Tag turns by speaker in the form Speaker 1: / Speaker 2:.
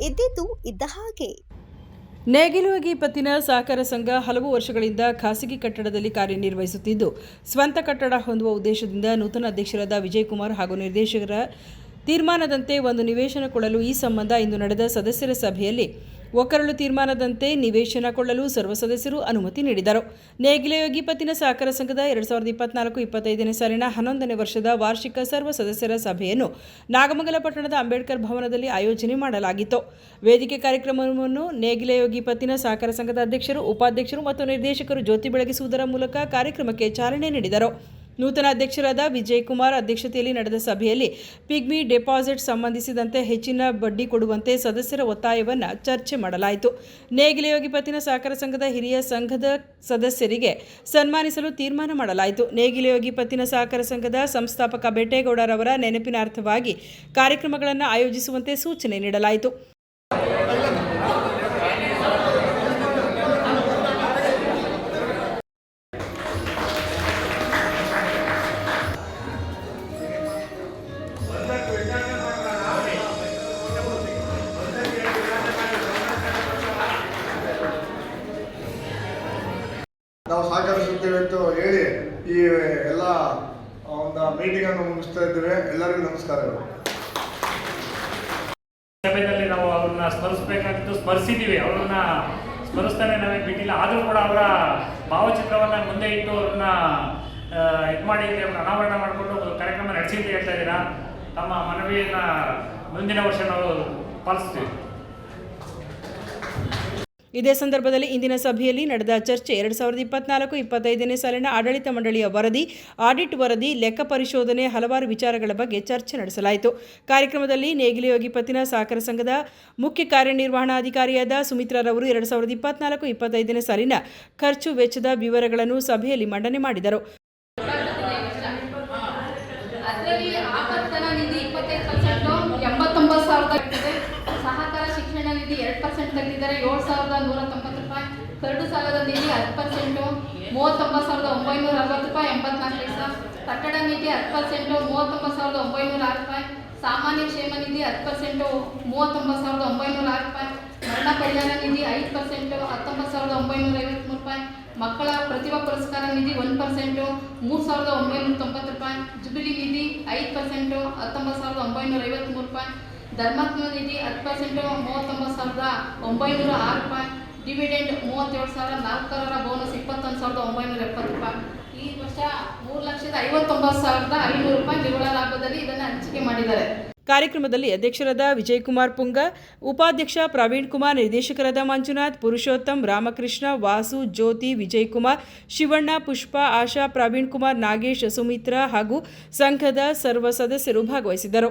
Speaker 1: ಇದ್ದಿದ್ದು ಇದ್ದ ಹಾಗೆ.
Speaker 2: ನೇಗಿಲುವಾಗಿ ಪತ್ತಿನ ಸಹಕಾರ ಸಂಘ ಹಲವು ವರ್ಷಗಳಿಂದ ಖಾಸಗಿ ಕಟ್ಟಡದಲ್ಲಿ ಕಾರ್ಯನಿರ್ವಹಿಸುತ್ತಿದ್ದು, ಸ್ವಂತ ಕಟ್ಟಡ ಹೊಂದುವ ಉದ್ದೇಶದಿಂದ ನೂತನ ಅಧ್ಯಕ್ಷರಾದ ವಿಜಯಕುಮಾರ್ ಹಾಗೂ ನಿರ್ದೇಶಕರ ತೀರ್ಮಾನದಂತೆ ಒಂದು ನಿವೇಶನ ಕೊಡಲು ಈ ಸಂಬಂಧ ಇಂದು ನಡೆದ ಸದಸ್ಯರ ಸಭೆಯಲ್ಲಿ ಒಕ್ಕರಳು ತೀರ್ಮಾನದಂತೆ ನಿವೇಶನ ಕೊಳ್ಳಲು ಸರ್ವ ಸದಸ್ಯರು ಅನುಮತಿ ನೀಡಿದರು. ನೇಗಿಲಯೋಗಿ ಪತ್ತಿನ ಸಹಕಾರ ಸಂಘದ ಎರಡು ಸಾವಿರದ ಇಪ್ಪತ್ನಾಲ್ಕು ಇಪ್ಪತ್ತೈದನೇ ಸಾಲಿನ ಹನ್ನೊಂದನೇ ವರ್ಷದ ವಾರ್ಷಿಕ ಸರ್ವ ಸದಸ್ಯರ ಸಭೆಯನ್ನು ನಾಗಮಂಗಲ ಪಟ್ಟಣದ ಅಂಬೇಡ್ಕರ್ ಭವನದಲ್ಲಿ ಆಯೋಜನೆ ಮಾಡಲಾಗಿತ್ತು. ವೇದಿಕೆ ಕಾರ್ಯಕ್ರಮವನ್ನು ನೇಗಿಲಯೋಗಿ ಪತ್ತಿನ ಸಹಕಾರ ಸಂಘದ ಅಧ್ಯಕ್ಷರು, ಉಪಾಧ್ಯಕ್ಷರು ಮತ್ತು ನಿರ್ದೇಶಕರು ಜ್ಯೋತಿ ಬೆಳಗಿಸುವುದರ ಮೂಲಕ ಕಾರ್ಯಕ್ರಮಕ್ಕೆ ಚಾಲನೆ ನೀಡಿದರು. ನೂತನ ಅಧ್ಯಕ್ಷರಾದ ವಿಜಯ್ ಕುಮಾರ್ ಅಧ್ಯಕ್ಷತೆಯಲ್ಲಿ ನಡೆದ ಸಭೆಯಲ್ಲಿ ಪಿಗ್ಮಿ ಡೆಪಾಸಿಟ್ ಸಂಬಂಧಿಸಿದಂತೆ ಹೆಚ್ಚಿನ ಬಡ್ಡಿ ಕೊಡುವಂತೆ ಸದಸ್ಯರ ಒತ್ತಾಯವನ್ನು ಚರ್ಚೆ ಮಾಡಲಾಯಿತು. ನೇಗಿಲಯೋಗಿ ಪತ್ತಿನ ಸಹಕಾರ ಸಂಘದ ಹಿರಿಯ ಸಂಘದ ಸದಸ್ಯರಿಗೆ ಸನ್ಮಾನಿಸಲು ತೀರ್ಮಾನ ಮಾಡಲಾಯಿತು. ನೇಗಿಲಯೋಗಿ ಪತ್ತಿನ ಸಹಕಾರ ಸಂಘದ ಸಂಸ್ಥಾಪಕ ಬೆಟ್ಟೇಗೌಡರವರ ನೆನಪಿನಾರ್ಥವಾಗಿ ಕಾರ್ಯಕ್ರಮಗಳನ್ನು ಆಯೋಜಿಸುವಂತೆ ಸೂಚನೆ ನೀಡಲಾಯಿತು.
Speaker 3: ಈ ಎಲ್ಲ ಒಂದು ಮೀಟಿಂಗ್ ಅನ್ನು ಮುಗಿಸ್ತಾ ಇದ್ದೇವೆ. ಎಲ್ಲರಿಗೂ ನಮಸ್ಕಾರಗಳು.
Speaker 4: ಸಭೆಯಲ್ಲಿ ನಾವು ಅವ್ರನ್ನ ಸ್ಮರಿಸಬೇಕಾಗಿತ್ತು. ಸ್ಮರಿಸಿದ್ದೀವಿ ಅವ್ರನ್ನ ಸ್ಮರಿಸ್ತಾನೆ ನಮಗೆ ಬಿಟ್ಟಿಲ್ಲ. ಆದರೂ ಕೂಡ ಅವರ ಭಾವಚಿತ್ರವನ್ನು ಮುಂದೆ ಇಟ್ಟು ಅವ್ರನ್ನ ಇದು ಮಾಡಿ ಅವ್ರನ್ನ ಅನಾವರಣ ಮಾಡಿಕೊಂಡು ಕಾರ್ಯಕ್ರಮ ನಡೆಸಿ ಅಂತ ಹೇಳ್ತಾ ಇದ್ದೀರಾ? ತಮ್ಮ ಮನವಿಯನ್ನು ಮುಂದಿನ ವರ್ಷ ನಾವು ಪಾಲಿಸ್ತೀವಿ.
Speaker 2: ಇದೇ ಸಂದರ್ಭದಲ್ಲಿ ಇಂದಿನ ಸಭೆಯಲ್ಲಿ ನಡೆದ ಚರ್ಚೆ ಎರಡು ಸಾವಿರದ ಇಪ್ಪತ್ನಾಲ್ಕು, ಇಪ್ಪತ್ತೈದನೇ ಸಾಲಿನ ಆಡಳಿತ ಮಂಡಳಿಯ ವರದಿ, ಆಡಿಟ್ ವರದಿ, ಲೆಕ್ಕ ಪರಿಶೋಧನೆ ಹಲವಾರು ವಿಚಾರಗಳ ಬಗ್ಗೆ ಚರ್ಚೆ ನಡೆಸಲಾಯಿತು. ಕಾರ್ಯಕ್ರಮದಲ್ಲಿ ನೇಗಿಲಯೋಗಿ ಪತ್ತಿನ ಸಹಕಾರ ಸಂಘದ ಮುಖ್ಯ ಕಾರ್ಯನಿರ್ವಹಣಾಧಿಕಾರಿಯಾದ ಸುಮಿತ್ರಾರವರು ಎರಡು ಸಾವಿರದ ಇಪ್ಪತ್ನಾಲ್ಕು, ಇಪ್ಪತ್ತೈದನೇ ಸಾಲಿನ ಖರ್ಚು ವೆಚ್ಚದ ವಿವರಗಳನ್ನು ಸಭೆಯಲ್ಲಿ ಮಂಡನೆ ಮಾಡಿದರು
Speaker 5: ಅದರಲ್ಲಿ ಆಪತ್ತನ ನಿಧಿ ಇಪ್ಪತ್ತೈದು ಪರ್ಸೆಂಟು ಎಂಬತ್ತೊಂಬತ್ತು ಸಾವಿರದ ಇರ್ತದೆ ಸಹಕಾರ ಶಿಕ್ಷಣ ನಿಧಿ ಎರಡು ಪರ್ಸೆಂಟ್ ತೆಗೆದಿದ್ದಾರೆ ಏಳು ಸಾವಿರದ ನೂರ ತೊಂಬತ್ತು ರೂಪಾಯಿ. ಕರಡು ಸಾಲದ ನಿಧಿ ಹತ್ತು ಪರ್ಸೆಂಟು ಮೂವತ್ತೊಂಬತ್ತು ಸಾವಿರದ ಒಂಬೈನೂರ ಅರವತ್ತು ರೂಪಾಯಿ, ಎಂಬತ್ನಾಲ್ಕು ಪೈಸಾ ಕಟ್ಟಡ ನಿಧಿ ಹತ್ತು ಪರ್ಸೆಂಟು ಮೂವತ್ತೊಂಬತ್ತು ಸಾವಿರದ ಒಂಬೈನೂರ ಆರು ರೂಪಾಯಿ. ಸಾಮಾನ್ಯ ಕ್ಷೇಮ ನಿಧಿ ಹತ್ತು ಪರ್ಸೆಂಟು ಮೂವತ್ತೊಂಬತ್ತು ಸಾವಿರದ ಒಂಬೈನೂರ ಆರು ರೂಪಾಯಿ. ಮರಣ ಪರಿಹಾರ ನಿಧಿ ಐದು ಪರ್ಸೆಂಟು ಹತ್ತೊಂಬತ್ತು ಸಾವಿರದ ಒಂಬೈನೂರ ಐವತ್ತ್ಮೂರು ರೂಪಾಯಿ. ಮಕ್ಕಳ ಪ್ರತಿಭಾ ಪುರಸ್ಕಾರ ನಿಧಿ ಒಂದು ಪರ್ಸೆಂಟು ಮೂರು ಸಾವಿರದ ಒಂಬೈನೂರ ತೊಂಬತ್ತು ರೂಪಾಯಿ. ಜುಬಿಲಿ ನಿಧಿ ಐದು ಪರ್ಸೆಂಟು ಹತ್ತೊಂಬತ್ತು ಸಾವಿರದ ಒಂಬೈನೂರ ಐವತ್ತ್ಮೂರು ರೂಪಾಯಿ. ಧರ್ಮಾತ್ಮ ನಿಧಿ ಹತ್ತು ಪರ್ಸೆಂಟು ಮೂವತ್ತೊಂಬತ್ತು ಸಾವಿರದ ಒಂಬೈನೂರ ಆರು ರೂಪಾಯಿ. ಡಿವಿಡೆಂಡ್ ಮೂವತ್ತೇಳು ಸಾವಿರ ನಾಲ್ಕರ ಬೋನಸ್ ಇಪ್ಪತ್ತೊಂದು ಸಾವಿರದ ಒಂಬೈನೂರ ಎಪ್ಪತ್ತು ರೂಪಾಯಿ. ಈ ವರ್ಷ ಮೂರು ಲಕ್ಷದ ಐವತ್ತೊಂಬತ್ತು ಸಾವಿರದ ಐನೂರು ರೂಪಾಯಿ ನಿವ್ವಳ ಲಾಭದಲ್ಲಿ ಇದನ್ನು ಹಂಚಿಕೆ ಮಾಡಿದ್ದಾರೆ.
Speaker 2: ಕಾರ್ಯಕ್ರಮದಲ್ಲಿ ಅಧ್ಯಕ್ಷರಾದ ವಿಜಯಕುಮಾರ್ ಪುಂಗ, ಉಪಾಧ್ಯಕ್ಷ ಪ್ರವೀಣ್ ಕುಮಾರ್, ನಿರ್ದೇಶಕರಾದ ಮಂಜುನಾಥ್, ಪುರುಷೋತ್ತಮ್, ರಾಮಕೃಷ್ಣ, ವಾಸು, ಜ್ಯೋತಿ, ವಿಜಯಕುಮಾರ್, ಶಿವಣ್ಣ, ಪುಷ್ಪ, ಆಶಾ, ಪ್ರವೀಣ್ ಕುಮಾರ್, ನಾಗೇಶ್, ಸುಮಿತ್ರಾ ಹಾಗೂ ಸಂಘದ ಸರ್ವ ಸದಸ್ಯರು ಭಾಗವಹಿಸಿದ್ದರು.